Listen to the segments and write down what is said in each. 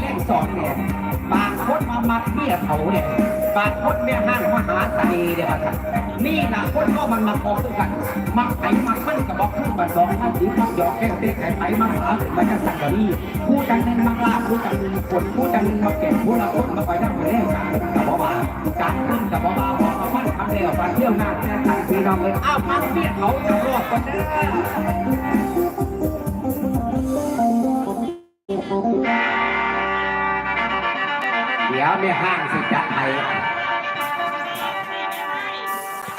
เลขสองเนี่ยบางคนมามัดเมียเขาเนี่ยบางคนเนี่ยห้างมหาใส่เนี่ยครับนี่นะคนก็มันมาพอด้กันมักไผ่มักมันกับบอกขึ้นบัดอกท่านสีมักหยอกแก้วเต้ไข่ไผ่มักหามันจะสั่งกะนี่ผู้จังนึ่งมักลาผู้จังนึ่งคนผู้จังหนึ่งมาเก็บผู้ละคนมาไปทั้งหมดแล้วกับบอกว่าการขึ้นกับบอกว่าพอมาพันทำแล้วมาเที่ยวงานแค่ทางพี่น้องเลยอ้าวมักเมียเขาจะรอดกันเด้อเดี๋ยวไม่ห้างสิจัดให้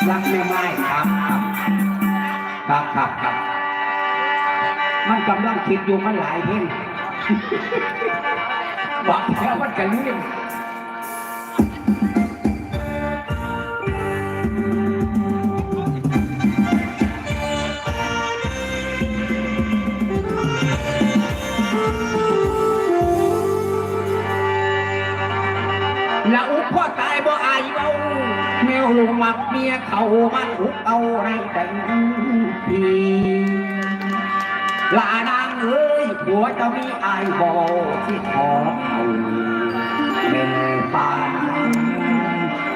รักไม่ไม่ครับครับครับครับ มันกำลังคิดอยู่มันหลายเพ่งบอกแล้วมันจะลืม หมักเมียเขามาอุกเอาในแต่งทีลานางเอ้ยผัวจะมีอายบอที่ขอเอาแม่ปาน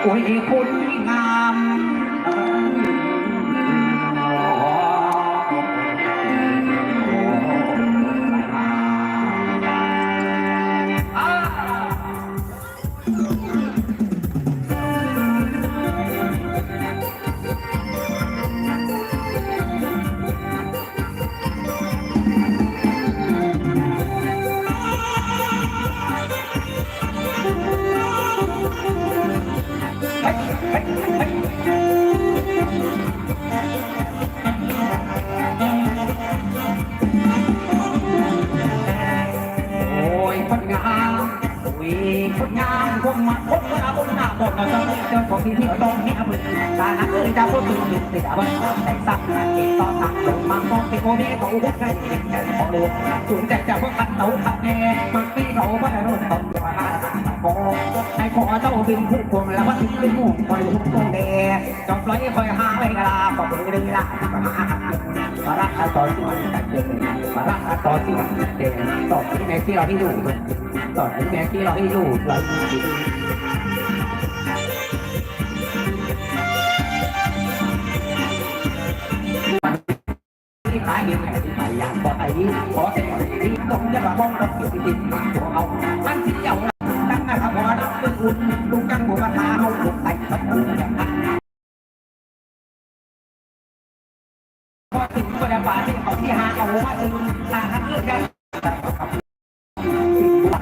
โอ้ยคุณงาม แต่สักเก็บต่อตักลงมาบอกที่โคเมเขาหุบให้แต่ของเดือดสูงแต่จะพวกกันเต่าขัดแน่มันปีเขาไม่ได้รู้ต้อยู่มาโอ้ไอ้ขอเจ้าบินผู้ควงแล้วว่าทิ้งเป็นหมู่คอยหุบตรงแดจอมปล่อยคอยหาไว้กะลาบอกเลยดึงละมารักต่อที่มันแต่เด็กมารักต่อที่มันเด็กต่อที่แม่ที่เราที่อยู่ต่อที่แม่ที่เราที่อยู่เรา งินแห่ที่ขายางบอกไอ้นี้ขอแต่ที่ต้องจะมาบ้องต้องติดติดมาตัวเอามันที่เจ้าตั้งนะครับว่ารับเป็นอุ่นลูกจังหัวมาทาเอาลูกไต่ตะปูอย่างนั้นพอถึงบรรดาที่เขาที่หาเอาว่าเออทางเลือกได้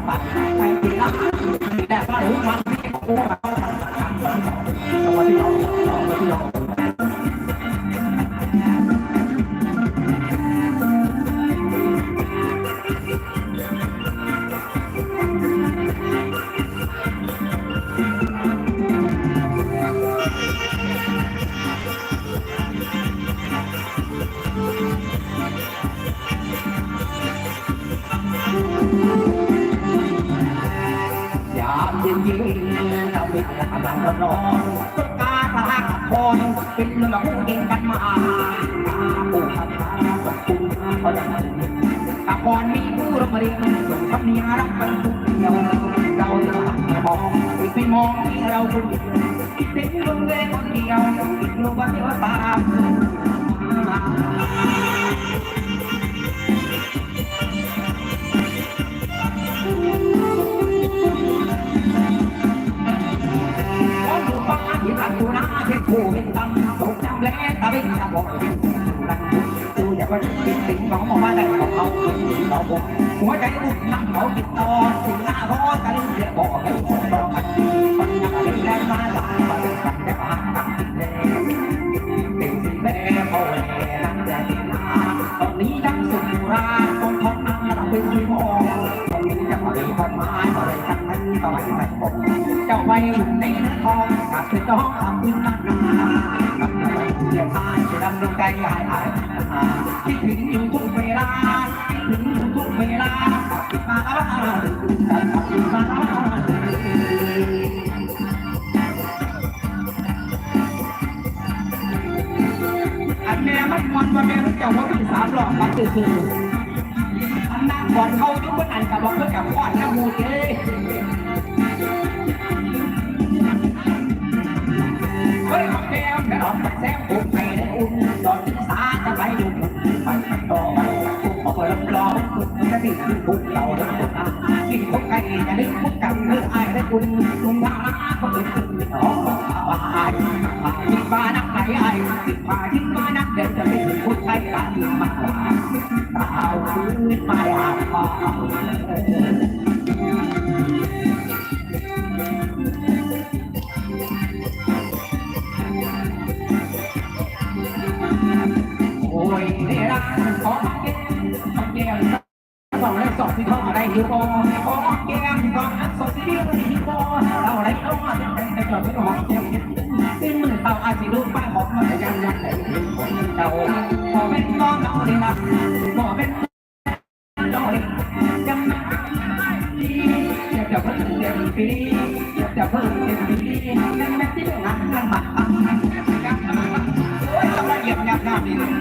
ปัดไปทีละแต่ว่ารู้มันที่เขาว่า กำลังร้อนต้องการพลังคนเป็นเรื่องผู้เก่งกันมาผู้พัฒนาสมบูรณ์เขาจะมาตะกอนมีผู้รับเรียนคำนี้รับกันทุกเดียวเราจะมองไปมองที่เราคนเดียวเป็นลงเล่คนเดียวคิดถึงวันเดียวตาม ผู้เป็นตังตกจำและตาเป็นตาบอกเป็นตังกูอยากว่าติดติดของมาได้ของเขาเราบอกหัวใจอุ่นนั่งเขาติดต่อถึงหน้าพอนกันเรียกบอกให้คนรอกันมันยังเป็นแรงมาหลายมาเป็นกันแต่ผ่านกันแล้วเป็นสิ่งแม่เขาแลนั่งแรงนาตอนนี้ยังสุดราต้องทนนั่งเราเป็นที่มองตอนนี้จะมาดีความหมายอะไรทั้งนั้นต่อยไม่บอกจ้าไปในทอง กับเธอจ้องทำขึ้นนักนากับเธอไปเยี่ยมทายจะดำดวงใจหายหายคิดถึงอยู่ทุกเวลาคิดถึงอยู่ทุกเวลาติดมาติดมาอันแม่มันมันว่าแม่เจ้าว่ามีสามหลอกมันคือคืออันนั้นก่อนเขายุบมันอันกับบอกเพื่อกับพ่อน้ามูเจ้เคุณเราแล้วปุ่มอะกินพวกไก่จะได้พวกกันเลือไอ้ได้คุณคุณมาเขาเป็นคุณอ๋อว่าไอ้ที่บ้านนักไหนไอ้ที่มาที่บ้านนักเดินจะไม่ถึงคุณไก่กันมาเอาคืนไปอาบพ่อโอ้ยเด้รักขอเก็บขอ สองและสองที่เขาอะไรอยู่บ่ขอเก็บสองและสองที่เขาอะไรอยู่บ่เราอะไรเอามาแต่จอดไม่หอมเก็บซึ่งมือเต่าอาจจะรู้ป้ายของมันยังยังไหนเตาพอเป็นน้องเราเลยนะพอเป็นน้องเลยจำดีอยาจะเพิ่มเต็มปีจะเพิ่มเต็มปีนั่นแม่ที่งานกันมาโอ้ยต้องละเอียดยับยับนี่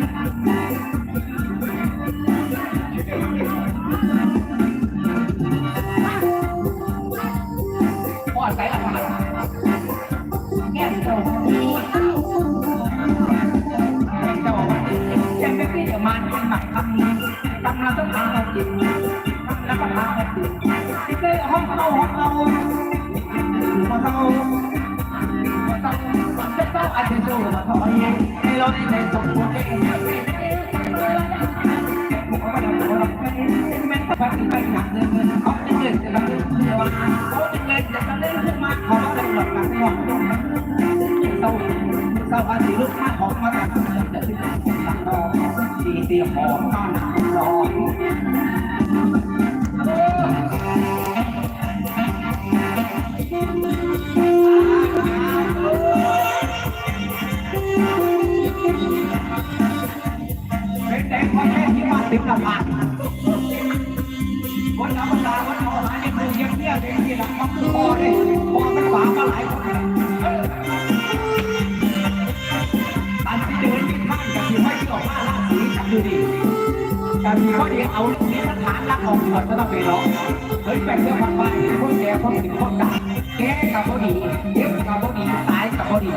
จะมาเป็นหมักทำทำเราต้องทำเราจริงทำแล้วก็ทำเราจริงที่เคยห้องเราห้องเรามาเรามาเราจะต้องอาจจะสู้มาทำไมให้เราได้ในสมบูรณ์ได้ผมก็ไม่ได้บอกว่าแม้แต่ไปไปหนักเงินเขาจะเงินจะมาเงินเดือนเขาจะเงินจะมาเล่นขึ้นมาเขาได้หลักการหวังเศร้าเศร้าอาศีลูกมาของมาแต่จะถึงตังรอีเตียหอมข้างรอเป็นแต่พ่อแม่ที่มาติดละบาวันน้ำตาวันเอาหายในมือเยี่ยมเนี่ยเด็กที่หลังมันคือพอเลยพอมันฝามาหลาสีจับดูดีแต่มีข้อดีเอาเนี้ยฐานรักออกก่อนก็ต้องไปร้องเฮ้ยแบ่งเรื่องความไปคนแก่คนถึงคนกลางแก่กับพอดีเก็บกับพอดีตายกับพอดี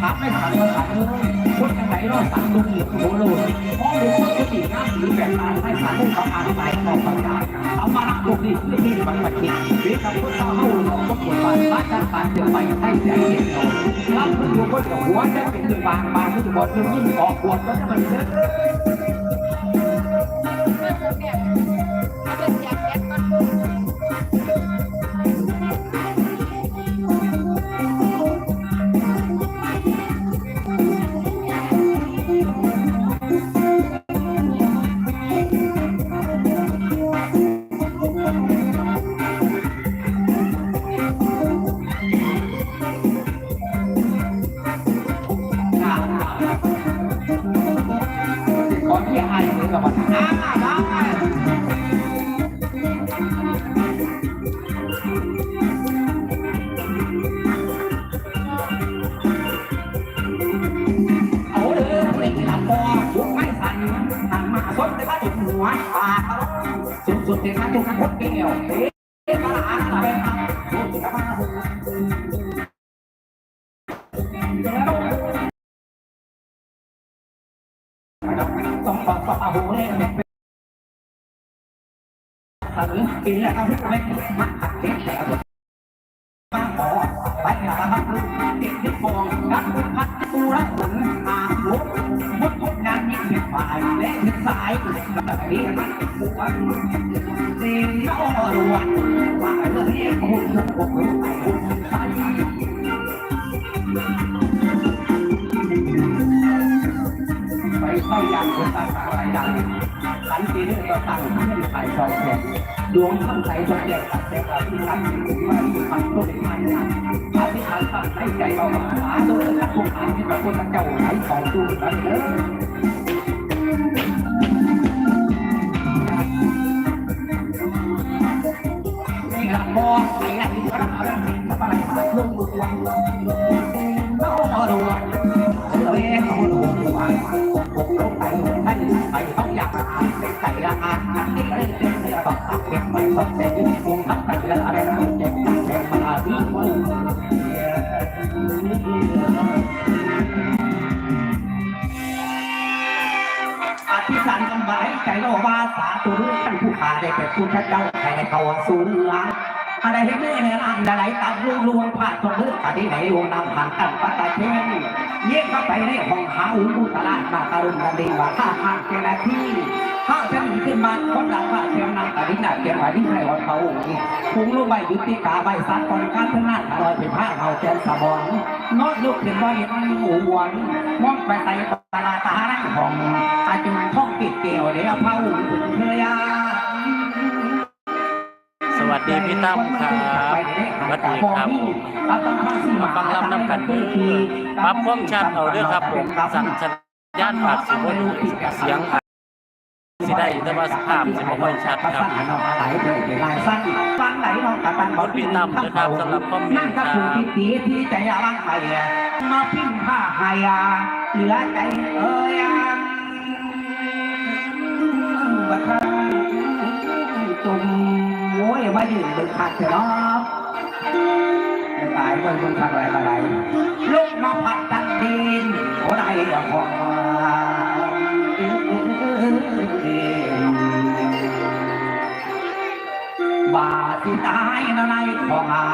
ถามไม่ถามก็ถามเลย คนจังไหนรอดสั่งลุงเหลือโหโลดมองดูคนก็ตีน้ำสีแบบตายให้สารลูกเขาอ่านตายออกไปได้เอามารับลูกนี่ที่นี่มันมาคิดหรือทำคนเศร้าเฮาก็ปวดบาดบาดกานบานเดือดไปให้ใจเย็นลงรับคนอยู่คนกับหัวจะเป็นตัวบางบางที่บอดยิ่งยิ่งออกปวดก็จะมันเยอะ แต่ว่าจุดหัวปากสุดสุดๆเด็กมาจุกพดเกี่ยวเอ๊ะกระลาอะไรมาสุดกระมาหูต้องปอกปอกหูเลยเนี่ย ฝ่ายและเห็นสายแบบนี้มันปวดเสียงก็รวนว่าเรื่องนี้คุณคุณคุณคุณใส่ไปเข้ายงคนตาอะไรดังสันตินี่ก็ตั้งขึ้นไปสองคนดวงท่านใสสมเด็จตัดแต่ว่าที่ท่านถึงมาที่ฝันต้นไม้นั้นอาธิษฐานตั้งให้ใจเรามาหาโดยนักบุญอันที่พระพุทธเจ้าไหลของตูกันเด้อ งทับกันแล้วอะไรนะเจ็บเจ็บมาที่วันอธิษฐานกำไว้ใจโลวาสาธุท่านผู้ขาได้เป็นผู้พระเจ้าใครเขาสูงล้าง อะไรให้แม่ในร่างใดตัดลูกลวงผ่าตรงเลือกที่ไหนลวงนำผ่านตั้งปัตตาเชนเยี่ยมเข้าไปในห้องหาอุ้งตลาดมาตารุณกันดีว่าท่าทางเจรที่ข้าจะมีขึ้นมาคนดังว่าเทียมนำตาดินาเทียมว่าที่ใครวันเขานี่คุงลูกใบยุติกาใบสัตว์ก่อนการทนั้นลอยเป็นผ้าเขาเจนสะบอนนอดลูกเป็นว่าเห็นหมูหวนมองไปใส่ตลาดตาหน้าของอาจุนท่องติดเกี่ยวเดี๋ยวเผาเฮือยา วัสดีพี่ตั้มครับสวัสดีครับมาฟังลำน้ำกันเด้อปรับความชัดเอาเด้อครับผมสั่งสัญญาณอาจสิบ่ดีเสียงสิได้แต่ว่าสภาพสิบ่ค่อยชัดครับไหลเลยไหลสั้นฟังไหลน้องกระตันขอบคุณพี่ตั้มนะครับสำหรับคอมเมนต์ครับที่ใจรังไห้มาพิมพ์ผ้าไห้เหลือใจเอ้ยบัดจุ่ม มายืนดึงขาดเนาะจะตายเมื่อคุณทำอะไรอะไรลูกมาผัดตันดินโอ้ได้อย่าพอบาสิตายนะในพอมา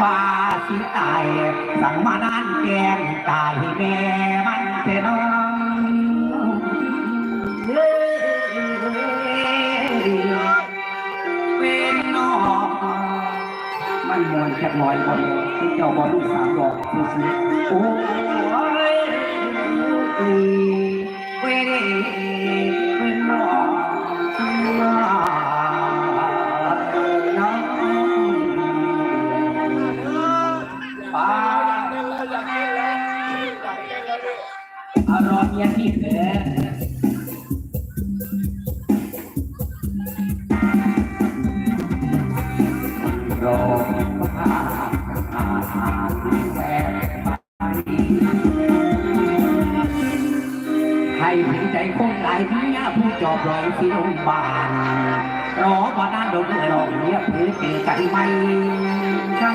บาสิตาย สั่งมานานแกงตายแม่มันเจน้องเป็น มันมวนจักหน่อยบ่เลยที่เจ้าบ่ลูกสามดอกคือสิโอ้ยเว้ยเป็นน้องน้องป้าอรมณ์เย็นที่เด้อ ให้ถึงใจคงหลายเมียผู้จอบรอยสิลงบานรอว่านานโดนหลอกเมียเพื่อเจอกันไม่ทั้ง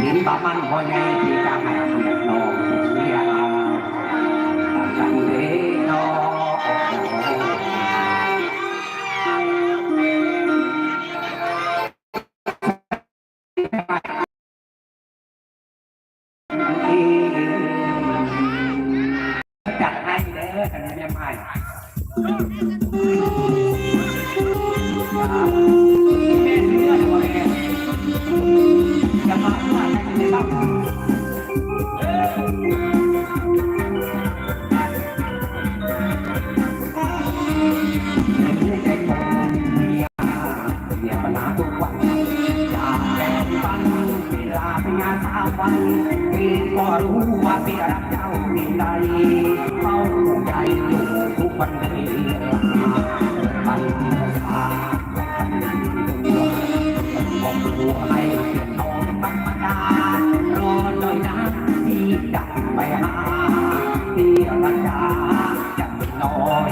เห็นบ้ามันพอใหญ่ที่จะให้ จัดให้เด้อแต่ไม่ได้ไม่แม่เนื้อตัวเองจะมาเมื่อไหร่จะได้รับใจผมเมียเมียปัญหาทุกวันจาป้านเวลาไปงานสามวันเองก็รู้ว่าเปียรักเจ้า ใดเข้าใจอยู่ทุกวันเวลามันพาบอกหัวให้น้องธรรมดารอหน่อยนะที่จะไปหาที่รักษาจะน้อย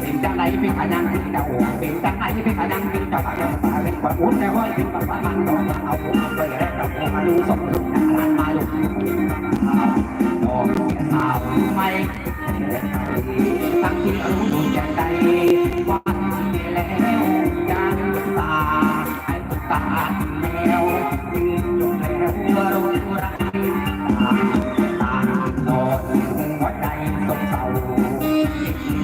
เป็นจังไรเป็นขยันเป็นเจ้าเป็นจังไรเป็นขยันเป็นเจ้าป่ ป่าอุ้มแต่ว่าเป็นป่ามันต้องเอาผมไปแล้วกับผมดูสมดุลนะมาดูดอกสาวไม่ตั้งที่รู้ดูใจใจวันแล้วจางตาให้ตาแมวยืนอยู่แล้วรู้รักตาตาโดนหัวใจสมเศร้า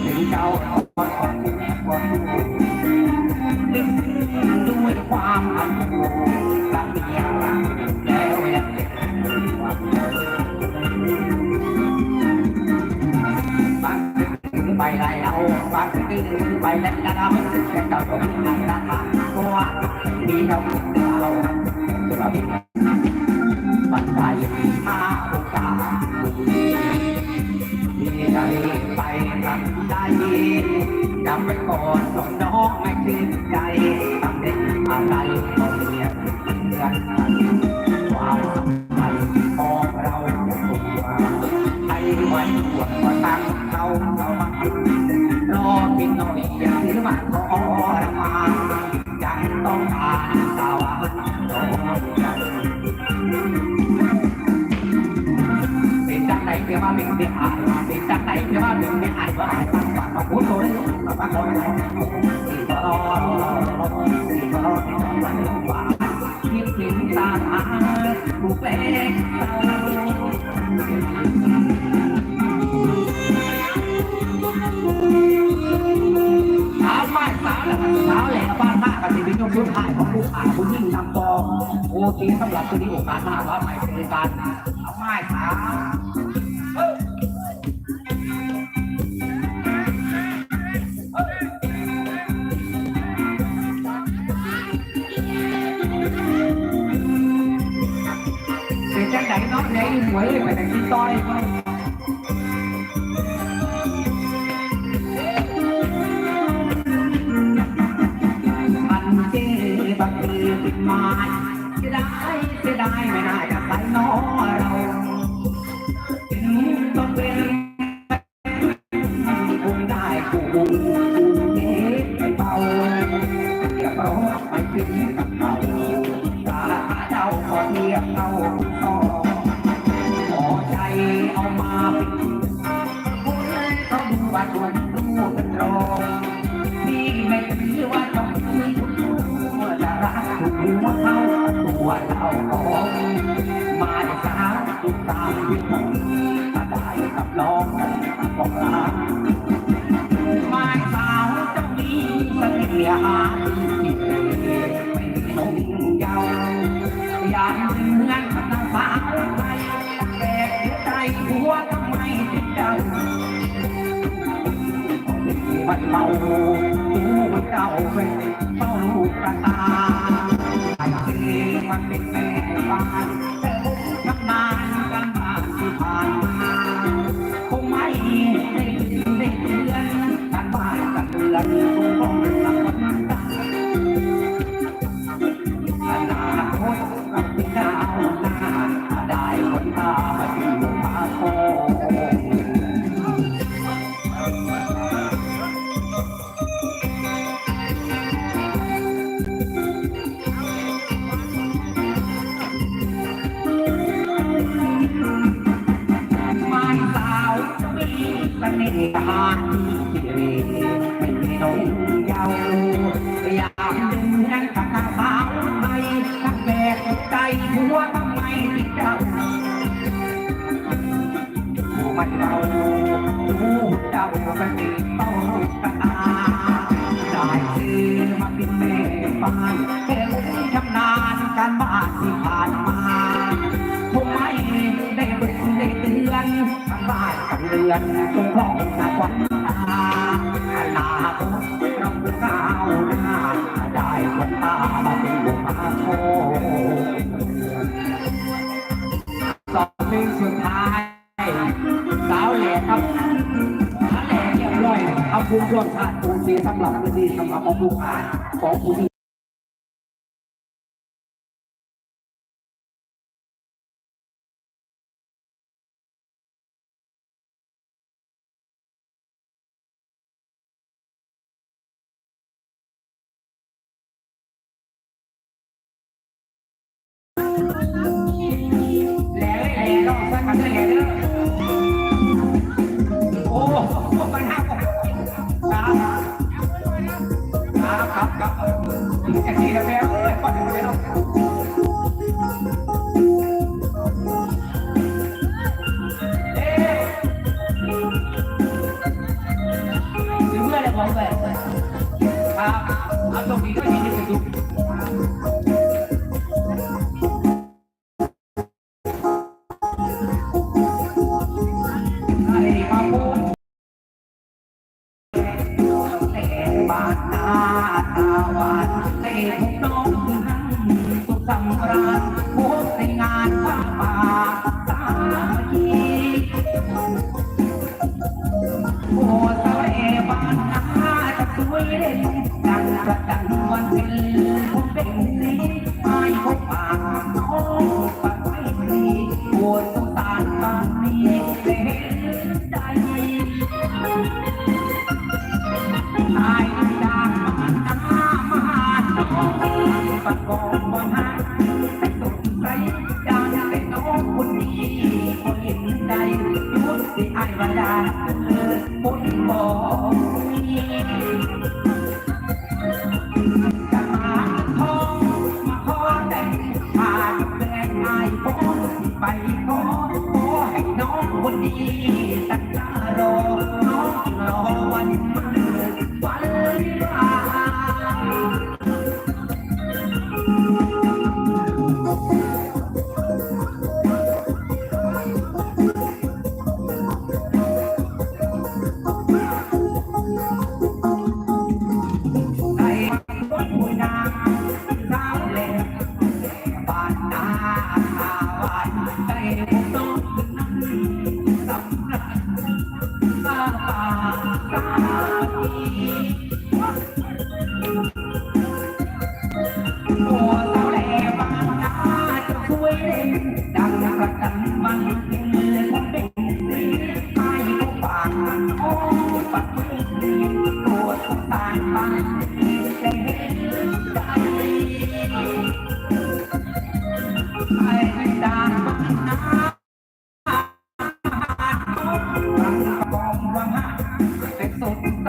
ถึงเจ้าเอาคนของคนด้ว มีเราเราเราบันไดมาโอกาสมีใจไปกันได้จำไปก่อนน้องน้องไม่ตื่นใจทำเด็กอะไรก็เรียเหมือนกันความสัมพันธ์ของเราจะตัวให้ไว้ปวดก็ตั้งเขาเรามาคือหน่อยอย่าถือมันขอ มาเป็นเพียงอายเป็นจังไหนเพียงมาเป็นเพียงอายว่าอายตั้งฝันมาพูดโตได้มาฟังเราสี่ตลอดสี่ตลอดวันว่าคิดถึงตาตาผู้เป็นสาวบ้านสาวแล้วสาวแหล่บ้านมากกันสิเป็นยมรุ่นถ่ายของผู้อานผู้ยิ่งนำตองโอเคสำหรับตัวนี้โอกาสหน้าว่าใหม่เป็นการเอาไม้สาว แตามที่ผมถ้าได้กับลองบอกลาไม้สาวจะมีเสน่หาที่ไม่ทรงยาวอย่างเหมือนกับนางสาไทยแต่ใจหัวทำไมถึงเจ้ามันเมาตัวเจ้าเป็นเฝ้าลูกกระตาไอ้ที่มันเป็นแม่บ้าน หัวทำไมที่เจ้ามันเราผู้เจ้าเป็นเต้าตาได้ซื้อมาเป็นแม่บ้านเก่งชำนาญการบ้านที่ผ่านมาคงไม่ได้เบิกได้เตือนทางบ้านกับเรือนจงร้องนาควันตาอนาคต หรับพื้นที่ทำมาของผู้อ่านของผู้ที่ เอาตรงนี้ก็ดีที่สุด บัดกองบางหา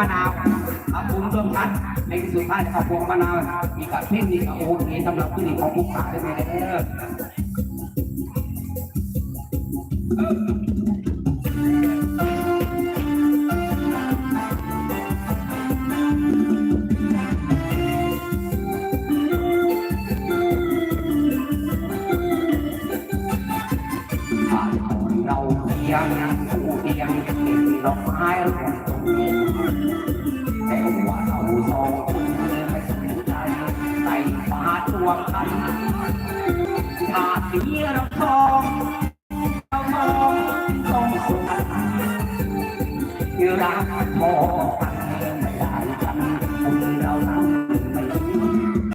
มะนาวอาปูนต้นพันในที่สุดท้ายขอาพวงมะนาวมีกับนิ่มมีกับโอ้มีสำหรับผู้หของบุกขาได้ไหมเออ